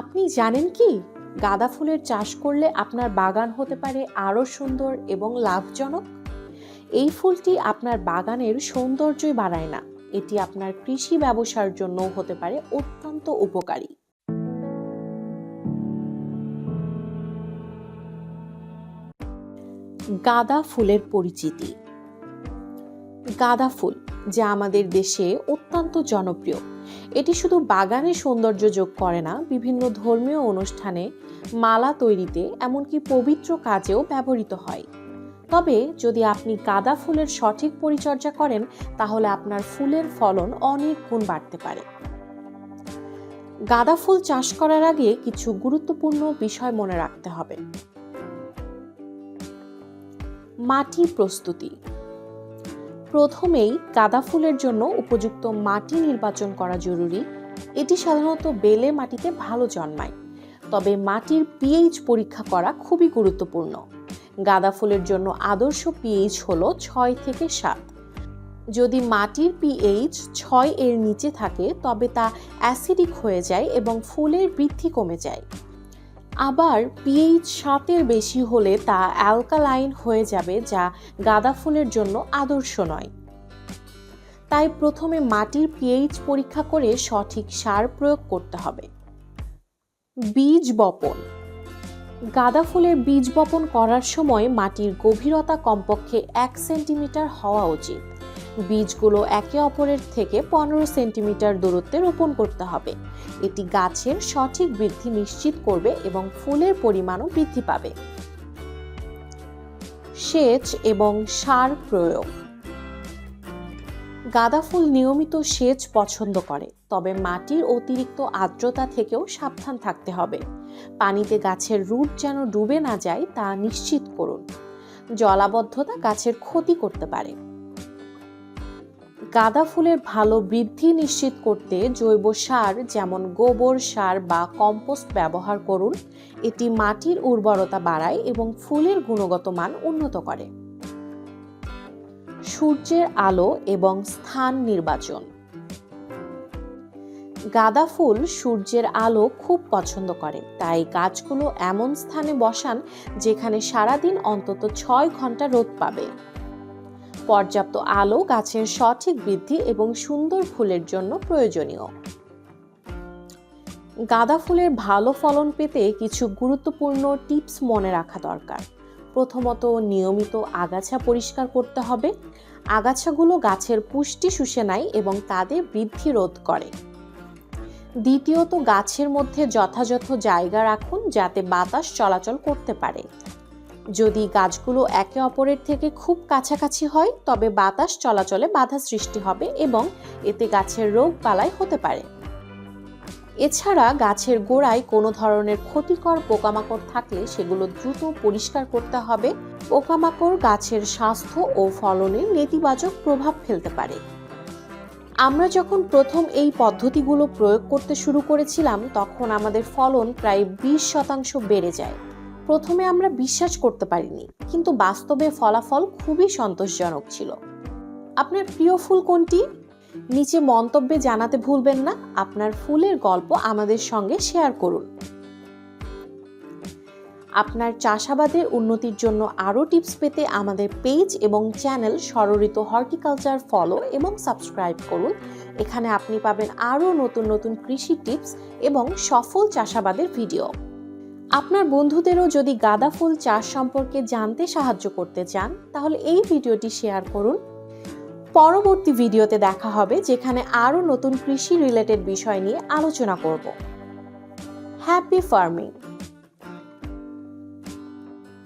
আপনি জানেন কি? গাঁদা ফুলের চাষ করলে আপনার বাগান হতে পারে আরও সুন্দর এবং লাভজনক। এই ফুলটি আপনার বাগানের সৌন্দর্যই বাড়ায় না। এটি আপনার কৃষি ব্যবসার জন্য হতে পারে অত্যন্ত উপকারী। গাঁদা ফুলের পরিচিতি। গাঁদা ফুল যা আমাদের দেশে অত্যন্ত জনপ্রিয়। এটি শুধু বাগানে সৌন্দর্য যোগ করে না, বিভিন্ন ধর্মীয় অনুষ্ঠানে মালা তৈরিতে এমনকি পবিত্র কাজেও ব্যবহৃত হয়। তবে যদি আপনি গাঁদা ফুলের সঠিক পরিচর্যা করেন, তাহলে আপনার ফুলের ফলন অনেক গুণ বাড়তে পারে। গাঁদা ফুল চাষ করার আগে কিছু গুরুত্বপূর্ণ বিষয় মনে রাখতে হবে। মাটি প্রস্তুতি। প্রথমেই গাঁদা ফুলের জন্য উপযুক্ত মাটি নির্বাচন করা জরুরি। এটি সাধারণত বেলে মাটিতে ভালো জন্মায়। তবে মাটির পিএইচ পরীক্ষা করা খুবই গুরুত্বপূর্ণ। গাঁদা ফুলের জন্য আদর্শ পিএইচ হল ছয় থেকে সাত। যদি মাটির পিএইচ ছয় এর নিচে থাকে, তবে তা অ্যাসিডিক হয়ে যায় এবং ফুলের বৃদ্ধি কমে যায়। আবার পিএইচ সাতের বেশি হলে তা অ্যালকালাইন হয়ে যাবে, যা গাঁদা ফুলের জন্য আদর্শ নয়। তাই প্রথমে মাটির পিএইচ পরীক্ষা করে সঠিক সার প্রয়োগ করতে হবে। বীজ বপন। গাঁদা ফুলের বীজ বপন করার সময় মাটির গভীরতা কমপক্ষে এক সেন্টিমিটার হওয়া উচিত। বীজগুলো একে অপরের থেকে পনেরো সেন্টিমিটার দূরত্বে রোপণ করতে হবে। এটি গাছের সঠিক বৃদ্ধি নিশ্চিত করবে এবং ফুলের পরিমাণও বৃদ্ধি পাবে। সেচ এবং সার প্রয়োগ। গাঁদা ফুল নিয়মিত সেচ পছন্দ করে, তবে মাটির অতিরিক্ত আর্দ্রতা থেকেও সাবধান থাকতে হবে। পানিতে গাছের রুট যেন ডুবে না যায় তা নিশ্চিত করুন। জলাবদ্ধতা গাছের ক্ষতি করতে পারে। গাঁদা ফুলের ভালো বৃদ্ধি নিশ্চিত করতে জৈব সার যেমন গোবর সার বা কম্পোস্ট ব্যবহার করুন। এটি মাটির উর্বরতা বাড়ায় এবং ফুলের গুণগত মান উন্নত করে। সূর্যের আলো এবং স্থান নির্বাচন। গাঁদা ফুল সূর্যের আলো খুব পছন্দ করে, তাই গাছগুলো এমন স্থানে বসান যেখানে সারাদিন অন্তত ছয় ঘণ্টা রোদ পাবে। পর্যাপ্ত আলো গাছের সঠিক বৃদ্ধি এবং সুন্দর ফুলের জন্য প্রয়োজনীয়। গাঁদা ফুলের ভালো ফলন পেতে কিছু গুরুত্বপূর্ণ টিপস মনে রাখা দরকার। প্রথমত, নিয়মিত আগাছা পরিষ্কার করতে হবে। আগাছাগুলো গাছের পুষ্টি শুষে নেয় এবং তাদের বৃদ্ধি রোধ করে। দ্বিতীয়ত, গাছের মধ্যে যথাযথ জায়গা রাখুন যাতে বাতাস চলাচল করতে পারে। যদি গাছগুলো একে অপরের থেকে খুব কাছাকাছি হয়, তবে বাতাস চলাচলে বাধা সৃষ্টি হবে এবং এতে গাছের রোগ বালাই হতে পারে। এছাড়া গাছের গোড়ায় কোনো ধরনের ক্ষতিকর পোকামাকড় থাকলে সেগুলো দ্রুত পরিষ্কার করতে হবে। পোকামাকড় গাছের স্বাস্থ্য ও ফলনে নেতিবাচক প্রভাব ফেলতে পারে। আমরা যখন প্রথম এই পদ্ধতিগুলো প্রয়োগ করতে শুরু করেছিলাম, তখন আমাদের ফলন প্রায় বিশ শতাংশ বেড়ে যায়। প্রথমে আমরা বিশ্বাস করতে পারিনি, কিন্তু বাস্তবে ফলাফল খুবই সন্তোষজনক ছিল। আপনার প্রিয় ফুল কোনটি? নিচে মন্তব্যে জানাতে ভুলবেন না, আপনার ফুলের গল্প আমাদের সঙ্গে শেয়ার করুন। আপনার চাষাবাদের উন্নতির জন্য আরও টিপস পেতে আমাদের পেজ এবং চ্যানেল সররিত হর্টিকালচার ফলো এবং সাবস্ক্রাইব করুন। এখানে আপনি পাবেন আরও নতুন নতুন কৃষি টিপস এবং সফল চাষাবাদের ভিডিও। আপনার বন্ধুদেরও যদি গাঁদা ফুল চাষ সম্পর্কে জানতে সাহায্য করতে চান, তাহলে এই ভিডিওটি শেয়ার করুন। পরবর্তী ভিডিওতে দেখা হবে, যেখানে আরও নতুন কৃষি রিলেটেড বিষয় নিয়ে আলোচনা করব। Happy farming